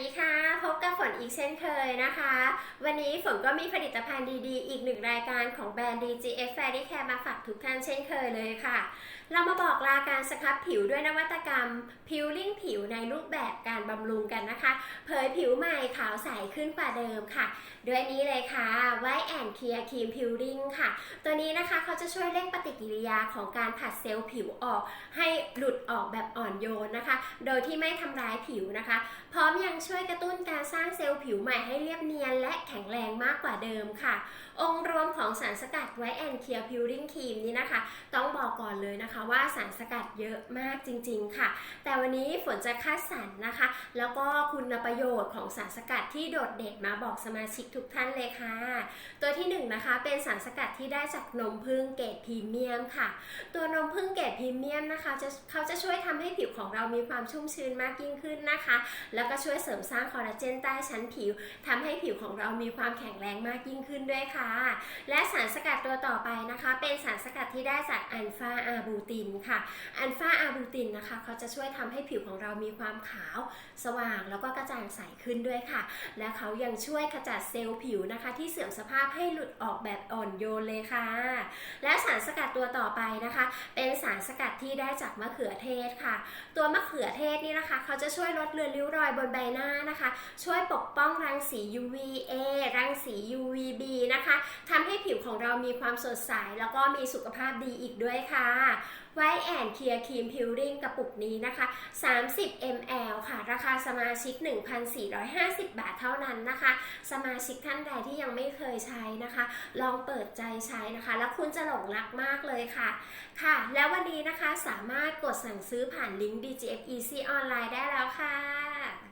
ดีค่ะ พบกับฝนอีกเช่นเคยนะคะ วันนี้ฝนก็มีผลิตภัณฑ์ดีๆ อีกหนึ่งรายการของแบรนด์ DGF Fairy Care มาฝากทุกท่านเช่นเคยเลยค่ะ เรามาบอกลาการสครับผิวด้วยนวัตกรรม พิลลิ่งผิวในรูปแบบการบำรุงกันนะคะ เผยผิวใหม่ขาวใสขึ้นกว่าเดิมค่ะ ด้วยนี้เลยค่ะไวแอนเคลียร์ครีมพิลลิ่งค่ะ ตัวนี้นะคะเขาจะช่วยเร่งปฏิกิริยาของการผัดเซลล์ผิวออก ให้หลุดออกแบบอ่อนโยนนะคะ โดยที่ไม่ทำร้ายผิวนะคะ พร้อมยังช่วยกระตุ้นการสร้างเซลล์ผิวใหม่ให้เรียบเนียน และแข็งแรงมากกว่าเดิมค่ะ องค์รวมของสารสกัดไวแอนเคียร์พิลลิงครีมนี้นะคะ ต้องบอกก่อนเลยนะคะว่าสารสกัดเยอะมากจริง ๆ ค่ะ แต่วันนี้ฝนจะคัดสรรนะคะ แล้วก็คุณประโยชน์ของสารสกัดที่โดดเด่นมาบอกสมาชิกทุกท่านเลยค่ะ ตัวที่หนึ่งนะคะเป็นสารสกัดที่ได้จากนมผึ้งเกรดพรีเมียมค่ะ ตัวนมผึ้งเกรดพรีเมียมนะคะจะเขาจะช่วยทำให้ผิวของเรามีความชุ่มชื้นมากยิ่งขึ้นนะคะ แล้วก็ช่วยเสริมสร้างคอลลาเจนใต้ชั้นผิวทำให้ผิวของเรามีความแข็งแรงมากยิ่งขึ้นด้วยค่ะ และสารสกัดตัวต่อไปนะคะ เป็นสารสกัดที่ได้จากอัลฟาอาบูตินค่ะ อัลฟาอาบูตินนะคะเขาจะช่วยทำให้ผิวของเรามีความขาว สว่างแล้วก็กระจ่างใสขึ้นด้วยค่ะ และเขายังช่วยขจัดเซลล์ผิวนะคะ ที่เสื่อมสภาพให้หลุดออกแบบอ่อนโยนเลยค่ะ และสารสกัดตัวต่อไปนะคะ เป็นสารสกัดที่ได้จากมะเขือเทศค่ะ ตัวมะเขือเทศนี่นะคะ เขาจะช่วยลดเลือนริ้วรอยบนใบหน้านะคะ ช่วยปกป้องรังสี UVA รังสี UVB นะคะทำให้ผิวของเรามีความสดใส แล้วก็มีสุขภาพดีอีกด้วยค่ะไวแอนเคลียร์ครีมพิลลิ่งกระปุกนี้นะคะ 30 ml ค่ะ ราคาสมาชิก 1,450 บาทเท่านั้นนะคะ สมาชิกท่านใดที่ยังไม่เคยใช้นะคะ ลองเปิดใจใช้นะคะ แล้วคุณจะหลงรักมากเลยค่ะ ค่ะ แล้ววันนี้นะคะสามารถกดสั่งซื้อผ่านลิงก์ DGF Easy ออนไลน์ได้แล้วค่ะ